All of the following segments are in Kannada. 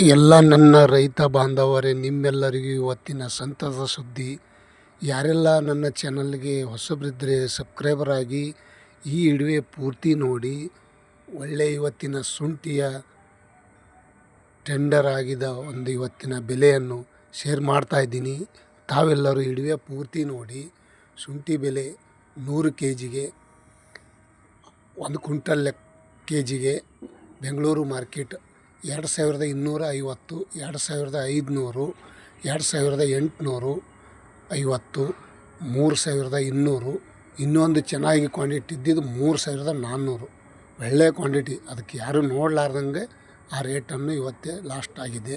ಎಲ್ಲ ನನ್ನ ರೈತ ಬಾಂಧವರೇ, ನಿಮ್ಮೆಲ್ಲರಿಗೂ ಇವತ್ತಿನ ಸಂತಸ ಸುದ್ದಿ. ಯಾರೆಲ್ಲ ನನ್ನ ಚಾನಲ್ಗೆ ಹೊಸಬ್ರಿದ್ರೆ ಸಬ್ಸ್ಕ್ರೈಬರ್ ಆಗಿ, ಈ ಇಡುವೆ ಪೂರ್ತಿ ನೋಡಿ. ಒಳ್ಳೆ ಇವತ್ತಿನ ಶುಂಠಿಯ ಟೆಂಡರ್ ಆಗಿದ ಒಂದು ಇವತ್ತಿನ ಬೆಲೆಯನ್ನು ಶೇರ್ ಮಾಡ್ತಾ ಇದ್ದೀನಿ. ತಾವೆಲ್ಲರೂ ಇಡುವೆ ಪೂರ್ತಿ ನೋಡಿ. ಶುಂಠಿ ಬೆಲೆ ನೂರು ಕೆ ಜಿಗೆ ಒಂದು ಕ್ವಿಂಟಲ್ ಕೆ ಜಿಗೆ ಬೆಂಗಳೂರು ಮಾರ್ಕೆಟ್ ಎರಡು ಸಾವಿರದ ಇನ್ನೂರ ಐವತ್ತು, ಎರಡು ಸಾವಿರದ ಐದುನೂರು, ಎರಡು ಸಾವಿರದ ಎಂಟುನೂರು, ಐವತ್ತು, ಮೂರು ಸಾವಿರದ ಇನ್ನೂರು. ಇನ್ನೊಂದು ಚೆನ್ನಾಗಿ ಕ್ವಾಂಟಿಟಿ ಇದ್ದಿದ್ದು ಮೂರು ಸಾವಿರದ ನಾನ್ನೂರು. ಒಳ್ಳೆಯ ಕ್ವಾಂಟಿಟಿ. ಅದಕ್ಕೆ ಯಾರೂ ನೋಡಲಾರ್ದಂಗೆ ಆ ರೇಟನ್ನು ಇವತ್ತೇ ಲಾಸ್ಟ್ ಆಗಿದೆ.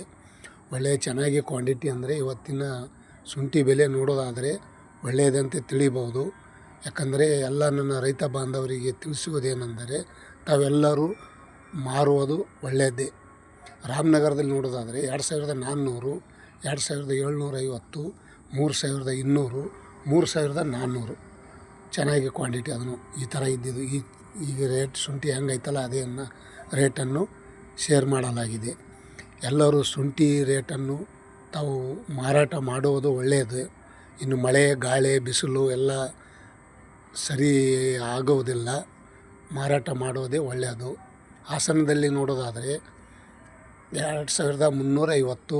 ಒಳ್ಳೆಯ ಚೆನ್ನಾಗಿ ಕ್ವಾಂಟಿಟಿ ಅಂದರೆ ಇವತ್ತಿನ ಶುಂಠಿ ಬೆಲೆ ನೋಡೋದಾದರೆ ಒಳ್ಳೆಯದಂತೆ ತಿಳಿಬೋದು. ಯಾಕಂದರೆ ಎಲ್ಲ ನನ್ನ ರೈತ ಬಾಂಧವರಿಗೆ ತಿಳಿಸುವುದೇನೆಂದರೆ ತಾವೆಲ್ಲರೂ ಮಾರುವುದು ಒಳ್ಳೆಯದೇ. ರಾಮನಗರದಲ್ಲಿ ನೋಡೋದಾದರೆ ಎರಡು ಸಾವಿರದ ನಾನ್ನೂರು, ಎರಡು ಸಾವಿರದ ಏಳ್ನೂರ ಐವತ್ತು, ಮೂರು ಸಾವಿರದ ಇನ್ನೂರು, ಮೂರು ಸಾವಿರದ ನಾನ್ನೂರು. ಚೆನ್ನಾಗಿ ಕ್ವಾಂಟಿಟಿ ಅದನ್ನು ಈ ಥರ ಇದ್ದಿದ್ದು. ಈ ಈಗ ರೇಟ್ ಶುಂಠಿ ಹೆಂಗೈತಲ್ಲ ಅದೇ ಅನ್ನ ರೇಟನ್ನು ಶೇರ್ ಮಾಡಲಾಗಿದೆ. ಎಲ್ಲರೂ ಶುಂಠಿ ರೇಟನ್ನು ತಾವು ಮಾರಾಟ ಮಾಡುವುದು ಒಳ್ಳೆಯದು ಇನ್ನು ಮಳೆ, ಗಾಳಿ, ಬಿಸಿಲು ಎಲ್ಲ ಸರಿ ಆಗುವುದಿಲ್ಲ. ಮಾರಾಟ ಮಾಡುವುದೇ ಒಳ್ಳೆಯದು ಹಾಸನದಲ್ಲಿ ನೋಡೋದಾದರೆ ಎರಡು ಸಾವಿರದ ಮುನ್ನೂರ ಐವತ್ತು,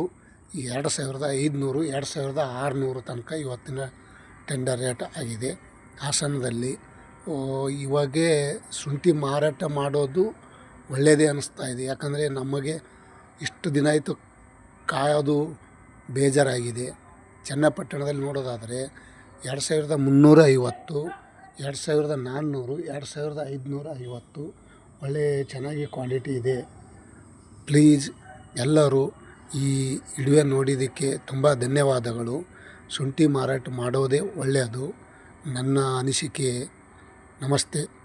ಎರಡು ಸಾವಿರದ ಐದುನೂರು, ಎರಡು ಸಾವಿರದ ಆರುನೂರು ತನಕ ಇವತ್ತಿನ ಟೆಂಡರ್ ರೇಟ್ ಆಗಿದೆ. ಹಾಸನದಲ್ಲಿ ಇವಾಗೇ ಶುಂಠಿ ಮಾರಾಟ ಮಾಡೋದು ಒಳ್ಳೆಯದೇ ಅನ್ನಿಸ್ತಾ ಇದೆ. ಯಾಕಂದರೆ ನಮಗೆ ಇಷ್ಟು ದಿನ ಆಯಿತು ಕಾಯೋದು ಬೇಜಾರಾಗಿದೆ. ಚನ್ನಪಟ್ಟಣದಲ್ಲಿ ನೋಡೋದಾದರೆ ಎರಡು ಸಾವಿರದ ಮುನ್ನೂರ ಐವತ್ತು, ಎರಡು ಸಾವಿರದ ನಾನ್ನೂರು ಎರಡು ಸಾವಿರದ ಐದುನೂರ ಐವತ್ತು ಒಳ್ಳೆಯ ಚೆನ್ನಾಗಿ ಕ್ವಾಂಟಿಟಿ ಇದೆ. ಪ್ಲೀಸ್ ಎಲ್ಲರೂ ಈ ಇಡುವೆ ನೋಡಿದ್ದಕ್ಕೆ ತುಂಬ ಧನ್ಯವಾದಗಳು. ಶುಂಠಿ ಮಾರಾಟ ಮಾಡೋದೇ ಒಳ್ಳೆಯದು. ನನ್ನ ಅನಿಸಿಕೆ ನಮಸ್ತೆ.